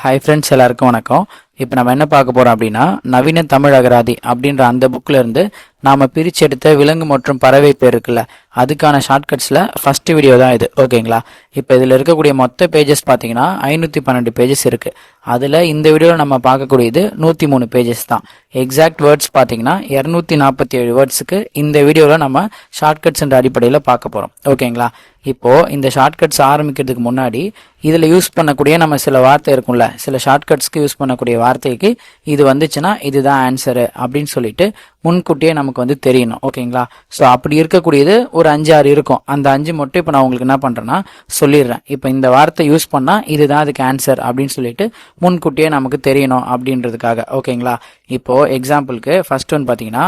Hi friends எல்லாருக்கும் வணக்கம். இப்போ நம்ம என்ன பார்க்க போகிறோம் அப்படின்னா நவீன தமிழ் அகராதி அப்படின்ற அந்த புக்கில் இருந்து நாம் பிரிச்செடுத்த விலங்கு மற்றும் பறவை பேர் இருக்குல்ல அதுக்கான ஷார்ட்கட்ஸில் ஃபஸ்ட்டு வீடியோ தான் இது. ஓகேங்களா? இப்போ இதில் இருக்கக்கூடிய மொத்த பேஜஸ் பார்த்தீங்கன்னா ஐநூற்றி பன்னெண்டு பேஜஸ் இருக்குது அதில் இந்த வீடியோவில் நம்ம பார்க்கக்கூடியது நூற்றி மூணு பேஜஸ் தான். எக்ஸாக்ட் வேர்ட்ஸ் பார்த்தீங்கன்னா இரநூத்தி நாற்பத்தி ஏழு வேர்ட்ஸுக்கு இந்த வீடியோவில் நம்ம ஷார்ட்கட்ஸ் என்ற அடிப்படையில் பார்க்க போகிறோம் ஓகேங்களா? இப்போது இந்த ஷார்ட்கட்ஸ் ஆரம்பிக்கிறதுக்கு முன்னாடி இதில் யூஸ் பண்ணக்கூடிய நம்ம சில வார்த்தை இருக்கும்ல சில ஷார்ட்கட்ஸ்க்கு யூஸ் பண்ணக்கூடிய வார்த்தைக்கு இது வந்துச்சுன்னா இதுதான் ஆன்சரு அப்படின்னு சொல்லிட்டு முன்கூட்டியே நமக்கு வந்து தெரியணும் ஓகேங்களா? ஸோ அப்படி இருக்கக்கூடியது ஒரு அஞ்சு ஆறு இருக்கும். அந்த அஞ்சு மட்டும் இப்போ நான் உங்களுக்கு என்ன பண்ணுறேன்னா சொல்லிடுறேன். இப்போ இந்த வார்த்தை யூஸ் பண்ணால் இதுதான் அதுக்கு ஆன்சர் அப்படின்னு சொல்லிட்டு முன்கூட்டியே நமக்கு தெரியணும் அப்படின்றதுக்காக ஓகேங்களா? இப்போது எக்ஸாம்பிளுக்கு ஃபர்ஸ்ட் ஒன் பார்த்தீங்கன்னா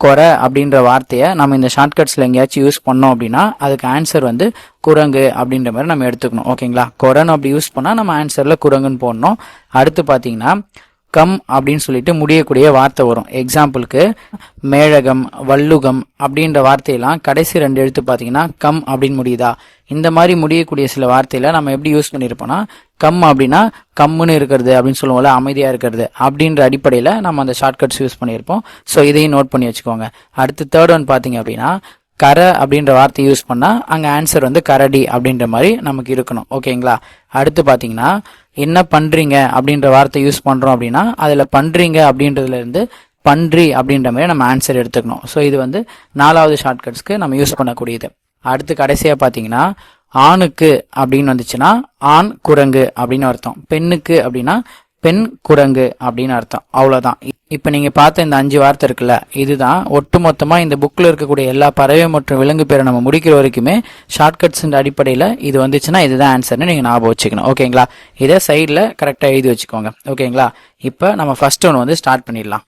கொரை அப்படின்ற வார்த்தையை நம்ம இந்த ஷார்ட்கட்ஸில் எங்கேயாச்சும் யூஸ் பண்ணோம் அப்படின்னா அதுக்கு ஆன்சர் வந்து குரங்கு அப்படின்ற மாதிரி நம்ம எடுத்துக்கணும் ஓகேங்களா? கொரன்னு அப்படி யூஸ் பண்ணால் நம்ம ஆன்சரில் குரங்குன்னு போடணும். அடுத்து பார்த்தீங்கன்னா கம் அப்படின்னு சொல்லிட்டு முடியக்கூடிய வார்த்தை வரும். எக்ஸாம்பிளுக்கு மேழகம் வள்ளுகம் அப்படின்ற வார்த்தையெல்லாம் கடைசி ரெண்டு எழுத்து பார்த்தீங்கன்னா கம் அப்படின்னு முடியுதா? இந்த மாதிரி முடியக்கூடிய சில வார்த்தையில நம்ம எப்படி யூஸ் பண்ணியிருப்போம்னா கம் அப்படின்னா கம்முன்னு இருக்கிறது அப்படின்னு சொல்லுவோம்ல அமைதியாக இருக்கிறது அப்படின்ற அடிப்படையில் நம்ம அந்த ஷார்ட்கட்ஸ் யூஸ் பண்ணியிருப்போம். ஸோ இதையும் நோட் பண்ணி வச்சுக்கோங்க. அடுத்து தேர்ட் ஒன் பார்த்தீங்க அப்படின்னா கரை அப்படின்ற வார்த்தை யூஸ் பண்ணால் அங்கே ஆன்சர் வந்து கரடி அப்படின்ற மாதிரி நமக்கு இருக்கணும். ஓகேங்களா அடுத்து பார்த்தீங்கன்னா என்ன பண்றீங்க அப்படின்ற வார்த்தை யூஸ் பண்றோம் அப்படின்னா அதுல பண்றீங்க அப்படின்றதுல இருந்து பன்றி அப்படின்ற மாதிரி நம்ம ஆன்சர் எடுத்துக்கணும். ஸோ இது வந்து நாலாவது ஷார்ட்கட்ஸ்க்கு நம்ம யூஸ் பண்ணக்கூடியது. அடுத்து கடைசியாக பார்த்தீங்கன்னா ஆணுக்கு அப்படின்னு வந்துச்சுன்னா ஆண் குரங்கு அப்படின்னு அர்த்தம். பெண்ணுக்கு அப்படின்னா பெண் குரங்கு அப்படின்னு அர்த்தம். அவ்வளோதான் இப்போ நீங்கள் பார்த்த இந்த அஞ்சு வார்த்தை இருக்குல்ல இதுதான். ஒட்டுமொத்தமாக இந்த புக்கில் இருக்கக்கூடிய எல்லா பறவை மற்றும் விலங்கு பேரை நம்ம முடிக்கிற வரைக்குமே ஷார்ட்கட்ஸுன்ற அடிப்படையில் இது வந்துச்சுன்னா இதுதான் ஆன்சர்னு நீங்கள் ஞாபகம் வச்சுக்கணும். ஓகேங்களா இதை சைடில் கரெக்டாக எழுதி வச்சுக்கோங்க. ஓகேங்களா இப்போ நம்ம ஃபர்ஸ்ட் ஒன் வந்து ஸ்டார்ட் பண்ணிடலாம்.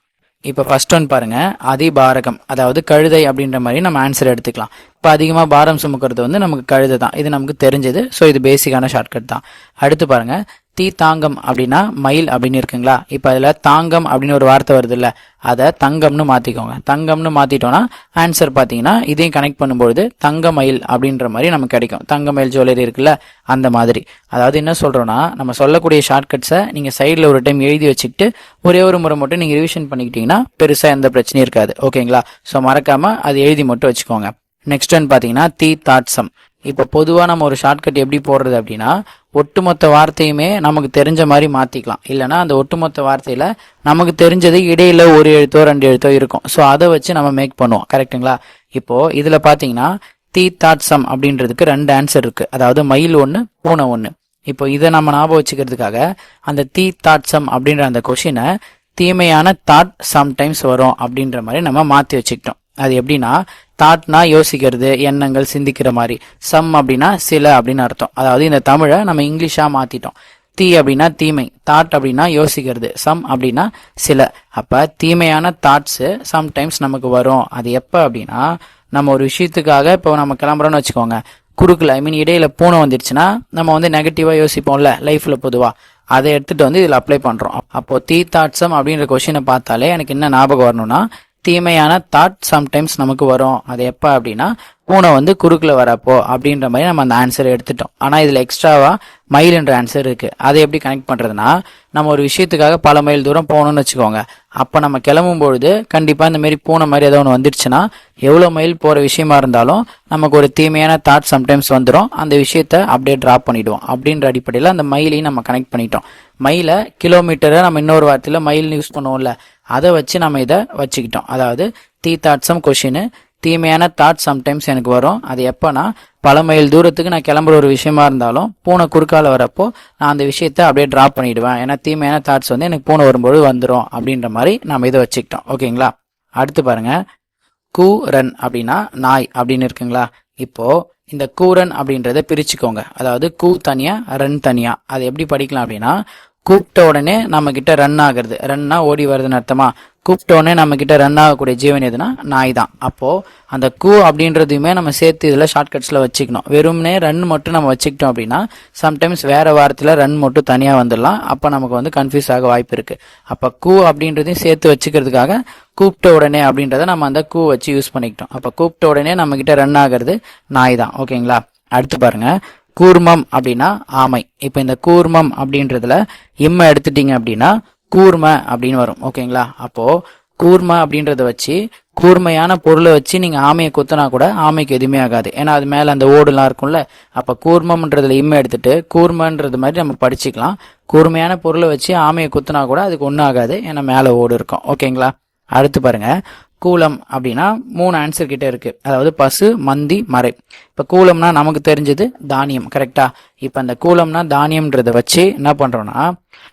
இப்போ ஃபர்ஸ்ட் ஒன் பாருங்கள் அதிபாரகம் அதாவது கழுதை அப்படின்ற மாதிரி நம்ம ஆன்சர் எடுத்துக்கலாம். இப்போ அதிகமாக பாரம் சுமக்கிறது வந்து நமக்கு கழுதை தான் இது நமக்கு தெரிஞ்சது. ஸோ இது பேசிக்கான ஷார்ட்கட் தான். அடுத்து பாருங்கள் தீ தாங்கம் அப்படின்னா மயில் அப்படின்னு இருக்குங்களா? இப்போ அதில் தாங்கம் அப்படின்னு ஒரு வார்த்தை வருது இல்லை அதை தங்கம்னு மாற்றிக்கோங்க தங்கம்னு மாற்றிட்டோன்னா ஆன்சர் பார்த்தீங்கன்னா இதையும் கனெக்ட் பண்ணும்பொழுது தங்க மயில் அப்படின்ற மாதிரி நமக்கு கிடைக்கும். தங்க மயில் ஜுவல்லரி இருக்குல்ல அந்த மாதிரி. அதாவது என்ன சொல்கிறோன்னா நம்ம சொல்லக்கூடிய ஷார்ட்கட்ஸை நீங்கள் சைடில் ஒரு டைம் எழுதி வச்சுக்கிட்டு ஒரே ஒரு முறை மட்டும் நீங்கள் ரிவிஷன் பண்ணிக்கிட்டீங்கன்னா பெருசாக எந்த பிரச்சனையும் இருக்காது. ஓகேங்களா ஸோ மறக்காமல் அது எழுதி மட்டும் வச்சுக்கோங்க. நெக்ஸ்ட் ஒன் பார்த்தீங்கன்னா தீ தாட்சம். இப்போ பொதுவாக நம்ம ஒரு ஷார்ட்கட் எப்படி போடுறது அப்படின்னா ஒட்டுமொத்த வார்த்தையுமே நமக்கு தெரிஞ்ச மாதிரி மாற்றிக்கலாம் இல்லைனா அந்த ஒட்டுமொத்த வார்த்தையில் நமக்கு தெரிஞ்சது இடையில் ஒரு எழுத்தோ ரெண்டு எழுத்தோ இருக்கும். ஸோ அதை வச்சு நம்ம மேக் பண்ணுவோம். கரெக்ட்டுங்களா இப்போது இதில் பார்த்தீங்கன்னா தீ தாட்சம் அப்படின்றதுக்கு ரெண்டு ஆன்சர் இருக்குது அதாவது மயில் ஒன்று பூனை ஒன்று இப்போ இதை நம்ம ஞாபகம் வச்சுக்கிறதுக்காக அந்த தீ தாட்சம் அப்படின்ற அந்த கொஷினை தீமையான தாட் சம்டைம்ஸ் வரும் அப்படின்ற மாதிரி நம்ம மாற்றி வச்சுக்கிட்டோம். அது எப்படின்னா தாட்னா யோசிக்கிறது எண்ணங்கள் சிந்திக்கிற மாதிரி. சம் அப்படின்னா சில அப்படின்னு அர்த்தம். அதாவது இந்த தமிழை நம்ம இங்கிலீஷாக மாற்றிட்டோம் தீ அப்படின்னா தீமை தாட் அப்படின்னா யோசிக்கிறது சம் அப்படின்னா சில. அப்போ தீமையான தாட்ஸு சம்டைம்ஸ் நமக்கு வரும். அது எப்போ அப்படின்னா நம்ம ஒரு விஷயத்துக்காக இப்போ நம்ம கிளம்புறோம்னு வச்சுக்கோங்க. குறுக்கில் ஐ மீன் இடையில பூனை வந்துருச்சுன்னா நம்ம வந்து நெகட்டிவாக யோசிப்போம்ல லைஃப்பில் பொதுவாக அதை எடுத்துகிட்டு வந்து இதில் அப்ளை பண்ணுறோம் அப்போது தீ தாட்சம் அப்படின்ற கொஷினை பார்த்தாலே எனக்கு என்ன ஞாபகம் வரணும்னா தீமையான தாட் சம்டைம்ஸ் நமக்கு வரும். அது எப்போ அப்படின்னா பூனை வந்து குறுக்கில் வரப்போ அப்படின்ற மாதிரி நம்ம அந்த ஆன்சர் எடுத்துட்டோம். ஆனால் இதில் எக்ஸ்ட்ராவாக மைல் என்ற ஆன்சர் இருக்குது அதை எப்படி கனெக்ட் பண்ணுறதுனா நம்ம ஒரு விஷயத்துக்காக பல மைல் தூரம் போகணும்னு வச்சுக்கோங்க. அப்போ நம்ம கிளம்பும் பொழுது கண்டிப்பாக இந்த மாதிரி பூனை மாதிரி ஏதோ ஒன்று வந்துடுச்சுன்னா எவ்வளோ மைல் போகிற விஷயமா இருந்தாலும் நமக்கு ஒரு தீமையான தாட் சம்டைம்ஸ் வந்துடும் அந்த விஷயத்த அப்படியே ட்ராப் பண்ணிவிடுவோம் அப்படின்ற அடிப்படையில் அந்த மைலையும் நம்ம கனெக்ட் பண்ணிட்டோம். மைலை கிலோமீட்டரை நம்ம இன்னொரு வார்த்தையில் மைல்னு யூஸ் பண்ணுவோம்ல. அதை வச்சு நம்ம இதை வச்சுக்கிட்டோம். அதாவது தீ தாட்ஸம் கொஷின் தீமையான தாட் சம்டைம்ஸ் எனக்கு வரும். அது எப்போனா பல மைல் தூரத்துக்கு நான் கிளம்புற ஒரு விஷயமா இருந்தாலும் பூனை குறுக்கால வரப்போ நான் அந்த விஷயத்த அப்படியே ட்ராப் பண்ணிடுவேன். ஏன்னா தீமையான தாட்ஸ் வந்து எனக்கு பூனை வரும்போது வந்துடும் அப்படின்ற மாதிரி நம்ம இதை வச்சுக்கிட்டோம். ஓகேங்களா? அடுத்து பாருங்க. கூ ரன் அப்படின்னா நாய் அப்படின்னு இருக்குங்களா? இப்போ இந்த கூரன் அப்படின்றத பிரிச்சுக்கோங்க. அதாவது கூ தனியா ரன் தனியா. அது எப்படி படிக்கலாம் அப்படின்னா கூப்பிட்ட உடனே நம்ம கிட்ட ரன் ஆகுறது ரன்னா ஓடி வருதுன்னு அர்த்தமா? கூப்பிட்ட உடனே நம்ம கிட்ட ரன் ஆகக்கூடிய ஜீவன் எதுனா? நாய் தான் அப்போ அந்த கூ அப்படின்றதையுமே நம்ம சேர்த்து இதில் ஷார்ட்கட்ஸில் வச்சுக்கணும். வெறும்னே ரன் மட்டும் நம்ம வச்சுக்கிட்டோம் அப்படின்னா சம்டைம்ஸ் வேற வாரத்தில் ரன் மட்டும் தனியாக வந்துடலாம். அப்போ நமக்கு வந்து கன்ஃபியூஸ் ஆக வாய்ப்பு இருக்கு. அப்போ கூ அப்படின்றதையும் சேர்த்து வச்சுக்கிறதுக்காக கூப்பிட்ட உடனே அப்படின்றத நம்ம அந்த கூ வச்சு யூஸ் பண்ணிக்கிட்டோம். அப்போ கூப்பிட்ட உடனே நம்ம கிட்ட ரன் ஆகிறது நாய் தான் ஓகேங்களா? அடுத்து பாருங்க. கூர்மம் அப்படின்னா ஆமை. இப்போ இந்த கூர்மம் அப்படின்றதுல இம்ம எடுத்துட்டீங்க அப்படின்னா கூர்ம அப்படின்னு வரும். ஓகேங்களா? அப்போ கூர்ம அப்படின்றத வச்சு கூர்மையான பொருளை வச்சு நீங்கள் ஆமையை குத்தினா கூட ஆமைக்கு எதுவுமே ஆகாது. ஏன்னா அது மேலே அந்த ஓடுலாம் இருக்கும்ல. அப்போ கூர்மம்ன்றதுல இம்மை எடுத்துட்டு கூர்மன்றது மாதிரி நம்ம படிச்சுக்கலாம். கூர்மையான பொருளை வச்சு ஆமையை குத்தினா கூட அதுக்கு ஒன்றும் ஆகாது. ஏன்னா மேலே ஓடு இருக்கும். ஓகேங்களா? அடுத்து பாருங்க. கூலம் அப்படின்னா மூணு ஆன்சர் கிட்ட இருக்கு. அதாவது பசு மந்தி மறை. இப்ப கூலம்னா நமக்கு தெரிஞ்சது தானியம் கரெக்டா இப்ப அந்த கூலம்னா தானியம்ன்றத வச்சு என்ன பண்றோம்னா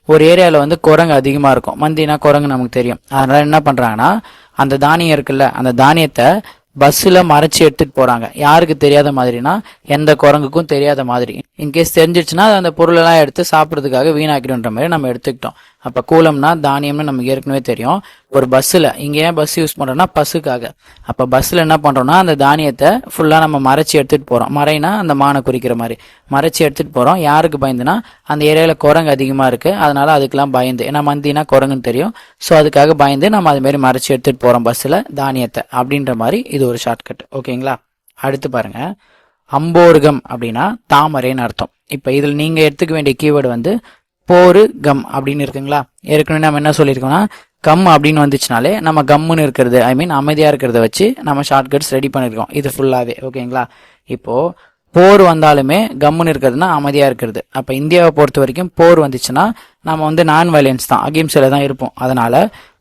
ஒரு ஏரியால வந்து குரங்கு அதிகமா இருக்கும். மந்தினா குரங்கு நமக்கு தெரியும். அதனால என்ன பண்றாங்கன்னா அந்த தானியம் இருக்குல்ல அந்த தானியத்தை பஸ்ஸில் மறைச்சி எடுத்துட்டு போறாங்க. யாருக்கு தெரியாத மாதிரினா எந்த குரங்குக்கும் தெரியாத மாதிரி. இன்கேஸ் தெரிஞ்சிருச்சுன்னா அந்த பொருளெல்லாம் எடுத்து சாப்பிட்றதுக்காக வீணாக்கிடுன்ற மாதிரி நம்ம எடுத்துக்கிட்டோம். அப்போ கூலம்னா தானியம்னு நமக்கு ஏற்கனவே தெரியும். ஒரு பஸ்ஸில் இங்கே ஏன் பஸ் யூஸ் பண்ணுறோம்னா பஸ்ஸுக்காக. அப்போ பஸ்ஸில் என்ன பண்ணுறோம்னா அந்த தானியத்தை ஃபுல்லாக நம்ம மறைச்சி எடுத்துகிட்டு போகிறோம் மறைனா அந்த மானை குறிக்கிற மாதிரி. மறைச்சி எடுத்துகிட்டு போகிறோம் யாருக்கு பயந்துனா அந்த ஏரியாவில் குரங்கு அதிகமாக இருக்குது அதனால் அதுக்கெலாம் பயந்து ஏன்னா மந்தினா குரங்குன்னு தெரியும். ஸோ அதுக்காக பயந்து நம்ம அதுமாரி மறைச்சி எடுத்துகிட்டு போகிறோம் பஸ்ஸில் தானியத்தை அப்படின்ற மாதிரி இது ஒரு ஷார்ட்கட் ஓகேங்களா? அடுத்து பாருங்கள் அம்போருகம் அப்படின்னா தாமரைன்னு அர்த்தம். இப்போ இதில் நீங்கள் எடுத்துக்க வேண்டிய கீவேர்டு வந்து போரு கம் அப்படின்னு இருக்குங்களா? ஏற்கனவே நம்ம என்ன சொல்லியிருக்கோம்னா கம் அப்படின்னு வந்துச்சுனாலே நம்ம கம்முன்னு இருக்கிறது ஐ மீன் அமைதியாக இருக்கிறத வச்சு நம்ம ஷார்ட்கட்ஸ் ரெடி பண்ணியிருக்கோம். இது ஃபுல்லாகவே ஓகேங்களா இப்போது போர் வந்தாலுமே கம்முன்னு இருக்கிறதுனா அமைதியாக இருக்கிறது. அப்போ இந்தியாவை பொறுத்த வரைக்கும் போர் வந்துச்சுன்னா நம்ம வந்து நான் வயலன்ஸ் தான் அகிம்சையில் தான் இருப்போம். அதனால்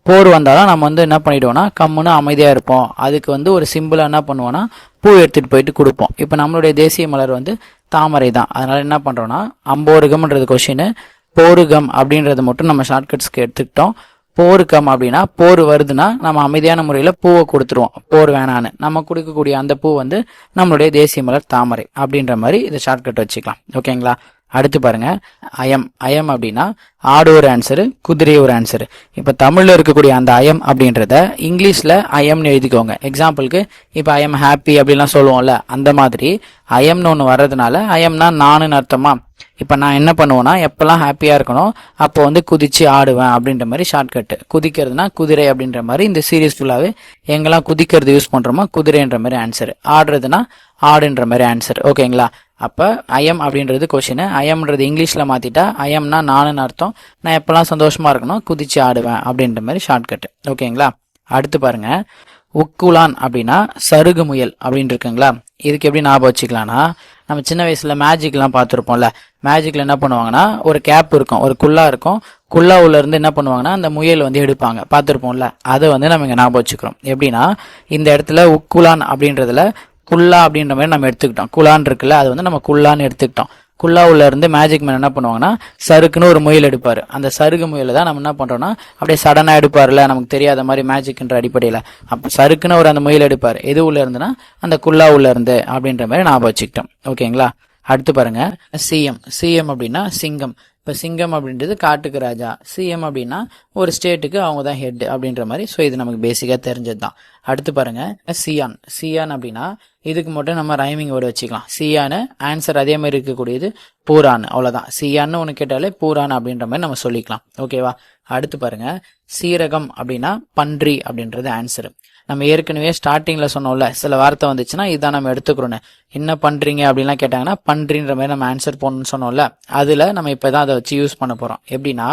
போர் வந்தாலும் நம்ம வந்து என்ன பண்ணிவிடுவோம்னா கம்முன்னு அமைதியாக இருப்போம். அதுக்கு வந்து ஒரு சிம்பிளாக என்ன பண்ணுவோன்னா பூ எடுத்துகிட்டு போயிட்டு கொடுப்போம். இப்போ நம்மளுடைய தேசிய மலர் வந்து தாமரை தான். அதனால் என்ன பண்ணுறோன்னா அம்போருகம்ன்றது கொஷின் போருகம் அப்படின்றத மட்டும் நம்ம ஷார்ட்கட்ஸ்க்கு எடுத்துக்கிட்டோம். போருக்கம் அப்படின்னா போர் வருதுன்னா நம்ம அமைதியான முறையில் பூவை கொடுத்துருவோம். போர் வேணான்னு. நம்ம கொடுக்கக்கூடிய அந்த பூ வந்து நம்மளுடைய தேசிய மலர் தாமரை அப்படின்ற மாதிரி இதை ஷார்ட்கட் வச்சுக்கலாம். ஓகேங்களா அடுத்து பாருங்க அயம் அயம் அப்படின்னா ஆடு ஒரு ஆன்சரு குதிரை ஒரு ஆன்சரு இப்போ தமிழில் இருக்கக்கூடிய அந்த அயம் அப்படின்றத இங்கிலீஷில் அயம்னு எழுதிக்கோங்க. எக்ஸாம்பிளுக்கு இப்போ ஐஎம் ஹாப்பி அப்படிலாம் சொல்லுவோம்ல அந்த மாதிரி அயம்னு ஒன்று வர்றதுனால அயம்னா நானுன்னு அர்த்தமா? இப்போ நான் என்ன பண்ணுவேன்னா எப்போல்லாம் ஹாப்பியாக இருக்கணும் அப்போ வந்து குதிச்சு ஆடுவேன் அப்படின்ற மாதிரி ஷார்ட்கட்டு குதிக்கிறதுனா குதிரை அப்படின்ற மாதிரி இந்த சீரியஸ் ஃபுல்லாகவே எங்கெல்லாம் குதிக்கிறது யூஸ் பண்ணுறோமோ குதிரைன்ற மாதிரி ஆன்சர் ஆடுறதுனா ஆடுன்ற மாதிரி ஆன்சர் ஓகேங்களா அப்போ ஐஎம் அப்படின்றது கொஷினு ஐஎம்ன்றது இங்கிலீஷில் மாற்றிட்டா ஐஎம்னா நானுன்னு அர்த்தம். நான் எப்போல்லாம் சந்தோஷமாக இருக்கணும் குதிச்சு ஆடுவேன் அப்படின்ற மாதிரி ஷார்ட்கட்டு ஓகேங்களா? அடுத்து பாருங்க. உக்குலான் அப்படின்னா சருகு முயல் அப்படின்னு இருக்குங்களா? இதுக்கு எப்படி ஞாபகம் வச்சுக்கலாம்னா நம்ம சின்ன வயசுல மேஜிக்லாம் பார்த்துருப்போம்ல. மேஜிக்ல என்ன பண்ணுவாங்கன்னா ஒரு கேப் இருக்கும் ஒரு குல்லா இருக்கும். குல்லா உள்ள இருந்து என்ன பண்ணுவாங்கன்னா அந்த முயல் வந்து எடுப்பாங்க. பார்த்துருப்போம்ல? அதை வந்து நம்ம இங்கே ஞாபகம் வச்சுக்கிறோம். எப்படின்னா இந்த இடத்துல உக்குலான் அப்படின்றதுல குல்லா அப்படின்ற மாதிரி நம்ம எடுத்துக்கிட்டோம். குலான் இருக்குல்ல அது வந்து நம்ம குல்லான்னு எடுத்துக்கிட்டோம். குல்லா உள்ள இருந்து மேஜிக் மேன் என்ன பண்ணுவாங்கன்னா சருக்குன்னு ஒரு முயல் எடுப்பாரு. அந்த சருகு முயல தான் நம்ம என்ன பண்றோம்னா அப்படியே சடனா எடுப்பார்ல நமக்கு தெரியாத மாதிரி மேஜிக்ன்ற அடிப்படையில். அப்போ சருக்குன்னு ஒரு அந்த முயல் எடுப்பார். எது உள்ள இருந்துன்னா அந்த குல்லா உள்ள இருந்து அப்படின்ற மாதிரி ஞாபகம் வச்சுக்கிட்டோம். ஓகேங்களா? அடுத்து பாருங்க. சிஎம். சிஎம் அப்படின்னா சிங்கம். இப்போ சிங்கம் அப்படின்றது காட்டுக்கு ராஜா சிஎம் அப்படின்னா ஒரு ஸ்டேட்டுக்கு அவங்க தான் ஹெட் அப்படின்ற மாதிரி. ஸோ இது நமக்கு பேசிக்காக தெரிஞ்சது தான் அடுத்து பாருங்க சியான். சியான் அப்படின்னா இதுக்கு மட்டும் நம்ம ரைமிங் வேர்டு வச்சுக்கலாம். சியானு ஆன்சர் அதே மாதிரி இருக்கக்கூடியது பூரான் அவ்வளோதான் சியான்னு ஒன்று கேட்டாலே பூரான் அப்படின்ற மாதிரி நம்ம சொல்லிக்கலாம். ஓகேவா அடுத்து பாருங்க சீரகம் அப்படின்னா பன்றி அப்படின்றது ஆன்சர் நம்ம ஏற்கனவே ஸ்டார்டிங்கில் சொன்னோம்ல சில வார்த்தை வந்துச்சுன்னா இதான் நம்ம எடுத்துக்கிறோன்னு. என்ன பண்ணுறீங்க அப்படின்லாம் கேட்டாங்கன்னா பண்ணுறீன்ற மாதிரி நம்ம ஆன்சர் போடணும்னு சொன்னோம்ல அதில் நம்ம இப்போ தான் அதை வச்சு யூஸ் பண்ண போகிறோம் எப்படின்னா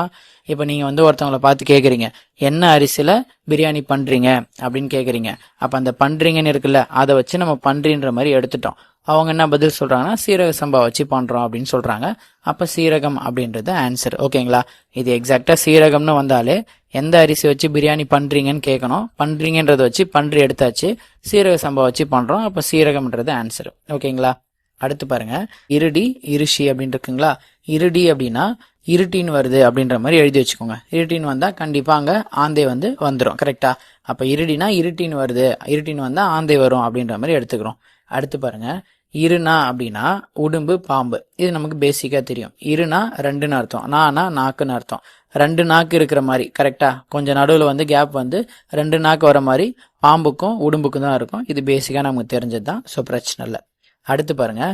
இப்போ நீங்கள் வந்து ஒருத்தவங்கள பார்த்து கேட்குறீங்க என்ன அரிசியில் பிரியாணி பண்ணுறீங்க அப்படின்னு கேட்குறீங்க அப்போ அந்த பண்றீங்கன்னு இருக்குல்ல அதை வச்சு நம்ம பண்ணுறீன்ற மாதிரி எடுத்துட்டோம். அவங்க என்ன பதில் சொல்கிறாங்கன்னா சீரக சம்பா வச்சு பண்ணுறோம் அப்படின்னு சொல்கிறாங்க அப்போ சீரகம் அப்படின்றது ஆன்சர் ஓகேங்களா? இது எக்ஸாக்டாக சீரகம்னு வந்தாலே எந்த அரிசி வச்சு பிரியாணி பண்ணுறீங்கன்னு கேட்கணும் பண்ணுறீங்கன்றத வச்சு பன்றி எடுத்தாச்சு. சீரக சம்பா வச்சு பண்ணுறோம் அப்போ சீரகம்ன்றது ஆன்சர் ஓகேங்களா? அடுத்து பாருங்க. இருடி இருஷி அப்படின்னு இருக்குங்களா? இருடி அப்படின்னா இருட்டின்னு வருது அப்படின்ற மாதிரி எழுதி வச்சுக்கோங்க. இருட்டின்னு வந்தால் கண்டிப்பாக அங்கே ஆந்தை வந்து வந்துடும் கரெக்டா அப்போ இருடினா இருட்டின்னு வருது. இருட்டின்னு வந்தால் ஆந்தை வரும் அப்படின்ற மாதிரி எடுத்துக்கிறோம். அடுத்து பாருங்க. இருனா அப்படின்னா உடும்பு பாம்பு. இது நமக்கு பேசிக்கா தெரியும். இருனா ரெண்டுன்னு அர்த்தம். நானா நாக்குன்னு அர்த்தம். ரெண்டு நாக்கு இருக்கிற மாதிரி கரெக்டா கொஞ்சம் நடுவில் வந்து கேப் வந்து ரெண்டு நாக்கு வர மாதிரி பாம்புக்கும் உடும்புக்கும் தான் இருக்கும். இது பேசிக்கா நமக்கு தெரிஞ்சது தான் ஸோ பிரச்சனை இல்லை. அடுத்து பாருங்க.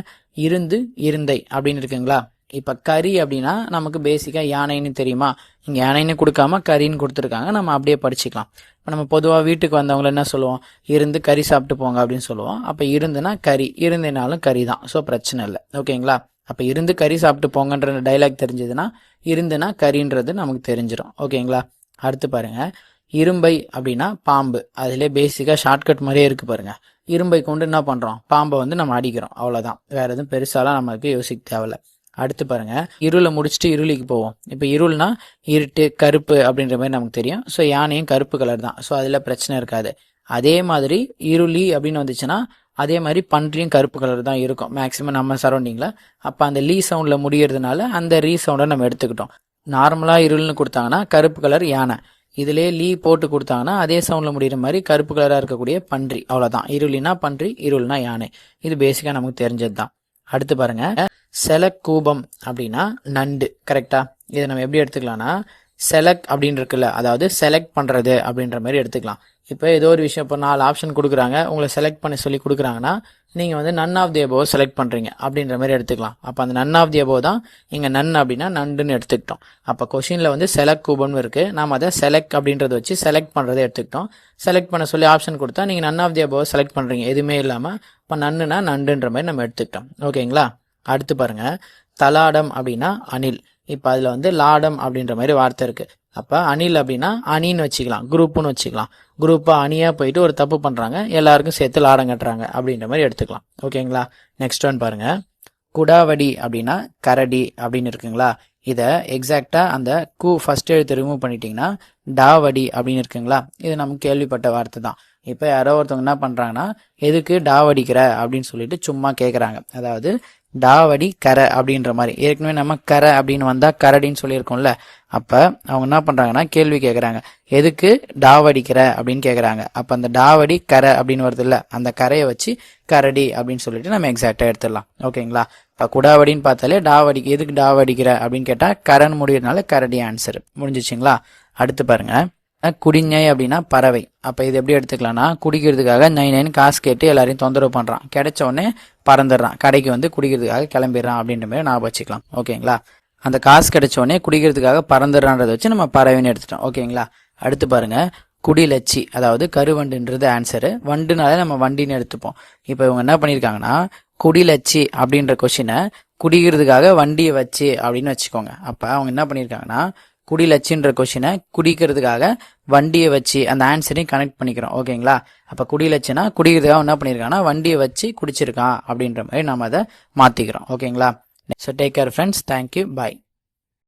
இருந்து இருந்தை அப்படின்னு இருக்குங்களா? இப்போ கறி அப்படின்னா நமக்கு பேசிக்காக யானைன்னு தெரியுமா? இங்கே யானைன்னு கொடுக்காம கறின்னு கொடுத்துருக்காங்க. நம்ம அப்படியே படிச்சுக்கலாம். இப்போ நம்ம பொதுவாக வீட்டுக்கு வந்தவங்கள என்ன சொல்லுவோம்? இருந்து கறி சாப்பிட்டு போங்க அப்படின்னு சொல்லுவோம். அப்போ இருந்துன்னா கறி இருந்தினாலும் கறி தான் ஸோ பிரச்சனை இல்லை. ஓகேங்களா? அப்போ இருந்து கறி சாப்பிட்டு போங்கன்ற டைலாக் தெரிஞ்சதுன்னா இருந்துனா கறின்றது நமக்கு தெரிஞ்சிடும் ஓகேங்களா? அடுத்து பாருங்க. இரும்பை அப்படின்னா பாம்பு. அதிலே பேசிக்காக ஷார்ட்கட் மாதிரியே இருக்குது பாருங்க. இரும்பை கொண்டு என்ன பண்ணுறோம் பாம்பை வந்து நம்ம அடிக்கிறோம். அவ்வளோதான் வேறு எதுவும் பெருசாலாம் நமக்கு யோசிக்க தேவையில்ல. அடுத்து பாருங்க. இருளை முடிச்சுட்டு இருளிக்கு போவோம். இப்போ இருள்னா இருட்டு கருப்பு அப்படின்ற மாதிரி நமக்கு தெரியும். ஸோ யானையும் கருப்பு கலர் தான். ஸோ அதில் பிரச்சனை இருக்காது. அதே மாதிரி இருளி அப்படின்னு வந்துச்சுன்னா அதே மாதிரி பன்றியும் கருப்பு கலர் தான் இருக்கும். மேக்ஸிமம் நம்ம சரௌண்டிங்கில் அப்போ அந்த லீ சவுண்டில் முடியறதுனால அந்த ரீ சவுண்டை நம்ம எடுத்துக்கிட்டோம். நார்மலாக இருள்னு கொடுத்தாங்கன்னா கருப்பு கலர் யானை. இதுலேயே லீ போட்டு கொடுத்தாங்கன்னா அதே சவுண்டில் முடிகிற மாதிரி கருப்பு கலராக இருக்கக்கூடிய பன்றி. அவ்வளோதான் இருளினா பன்றி இருள்னா யானை. இது பேசிக்காக நமக்கு தெரிஞ்சது தான் அடுத்து பாருங்க. செலக் கூபம் அப்படின்னா நண்டு கரெக்டா இதை நம்ம எப்படி எடுத்துக்கலாம்னா செலக்ட் அப்படின்னு இருக்குல்ல அதாவது செலக்ட் பண்ணுறது அப்படின்ற மாதிரி எடுத்துக்கலாம். இப்போ ஏதோ ஒரு விஷயம் இப்போ நாலு ஆப்ஷன் கொடுக்குறாங்க உங்களை செலக்ட் பண்ணி சொல்லி கொடுக்குறாங்கன்னா நீங்கள் வந்து none of the above select பண்ணுறீங்க அப்படின்ற மாதிரி எடுத்துக்கலாம். அப்போ அந்த நன் ஆஃப் தி அபோவ் தான் இங்கே நன் அப்படின்னா நண்டுன்னு எடுத்துக்கிட்டோம். அப்போ கொஷினில் வந்து செலக்ட் கூபன் இருக்குது நாம் அதை செலக்ட் அப்படின்றத வச்சு செலக்ட் பண்ணுறதை எடுத்துக்கிட்டோம். செலக்ட் பண்ண சொல்லி ஆப்ஷன் கொடுத்தா நீங்கள் none of the above select பண்ணுறீங்க எதுவுமே இல்லாமல் இப்போ நன்னுனா நண்டுன்ற மாதிரி நம்ம எடுத்துக்கிட்டோம். ஓகேங்களா அடுத்து பாருங்கள் தலாடம் அப்படின்னா அணில். இப்போ அதில் வந்து லாடம் அப்படின்ற மாதிரி வார்த்தை இருக்குது அப்போ அணில் அப்படின்னா அணின்னு வச்சுக்கலாம் குரூப்புன்னு வச்சுக்கலாம். குரூப்பாக அணியாக போயிட்டு ஒரு தப்பு பண்ணுறாங்க எல்லாருக்கும் சேர்த்து லாடம் கட்டுறாங்க அப்படின்ற மாதிரி எடுத்துக்கலாம். ஓகேங்களா? நெக்ஸ்ட் ஒன் பாருங்கள் குடாவடி அப்படின்னா கரடி அப்படின்னு இருக்குங்களா? இதை எக்ஸாக்டாக அந்த கு ஃபஸ்ட் எழுத்து ரிமூவ் பண்ணிட்டீங்கன்னா டாவடி அப்படின்னு இருக்குங்களா? இது நமக்கு கேள்விப்பட்ட வார்த்தை தான். இப்போ யாரோ ஒருத்தவங்க என்ன பண்ணுறாங்கன்னா எதுக்கு டாவடிக்கிற அப்படின்னு சொல்லிட்டு சும்மா கேட்குறாங்க அதாவது டாவடி கரை அப்படின்ற மாதிரி. ஏற்கனவே நம்ம கரை அப்படின்னு வந்தால் கரடின்னு சொல்லியிருக்கோம்ல. அப்போ அவங்க என்ன பண்ணுறாங்கன்னா கேள்வி கேட்குறாங்க எதுக்கு டாவடிக்கிற அப்படின்னு கேட்குறாங்க அப்போ அந்த டாவடி கரை அப்படின்னு வருது இல்ல அந்த கரையை வச்சு கரடி அப்படின்னு சொல்லிட்டு நம்ம எக்ஸாக்டாக எடுத்துடலாம். ஓகேங்களா? இப்போ குடாவடின்னு பார்த்தாலே டாவடி எதுக்கு டாவடிக்கிற அப்படின்னு கேட்டால் கரன் முடியறதுனால கரடி ஆன்சர் முடிஞ்சிச்சுங்களா? அடுத்து பாருங்க. குடிஞை அப்படின்னா பறவை. அப்போ இது எப்படி எடுத்துக்கலாம்னா குடிக்கிறதுக்காக நை நைன் காசு கேட்டு எல்லாரையும் தொந்தரவு பண்ணுறான் கிடைச்ச உடனே பறந்துடுறான். கடைக்கு வந்து குடிக்கிறதுக்காக கிளம்பிடுறான் அப்படின்ற மாதிரி ஞாபகம் வச்சுக்கலாம். ஓகேங்களா? அந்த காசு கிடைச்ச உடனே குடிக்கிறதுக்காக பறந்துடுறான்றதை வச்சு நம்ம பறவைன்னு எடுத்துட்டோம். ஓகேங்களா? அடுத்து பாருங்க. குடிலச்சி அதாவது கருவண்டுன்றது ஆன்சரு வண்டுனாலே நம்ம வண்டின்னு எடுத்துப்போம். இப்போ இவங்க என்ன பண்ணியிருக்காங்கன்னா குடிலச்சி அப்படின்ற கொஷினை குடிக்கிறதுக்காக வண்டியை வச்சு அப்படின்னு வச்சுக்கோங்க. அப்போ அவங்க என்ன பண்ணியிருக்காங்கன்னா குடிலச்சின்ற கொஷினை குடிக்கிறதுக்காக வண்டியை வச்சு அந்த ஆன்சரையும் கனெக்ட் பண்ணிக்கிறோம். ஓகேங்களா அப்போ குடிலச்சுனா குடிக்கிறதுக்காக என்ன பண்ணியிருக்காங்கன்னா வண்டியை வச்சு குடிச்சிருக்கான் அப்படின்ற மாதிரி நம்ம அதை மாற்றிக்கிறோம் ஓகேங்களா so take care friends thank you bye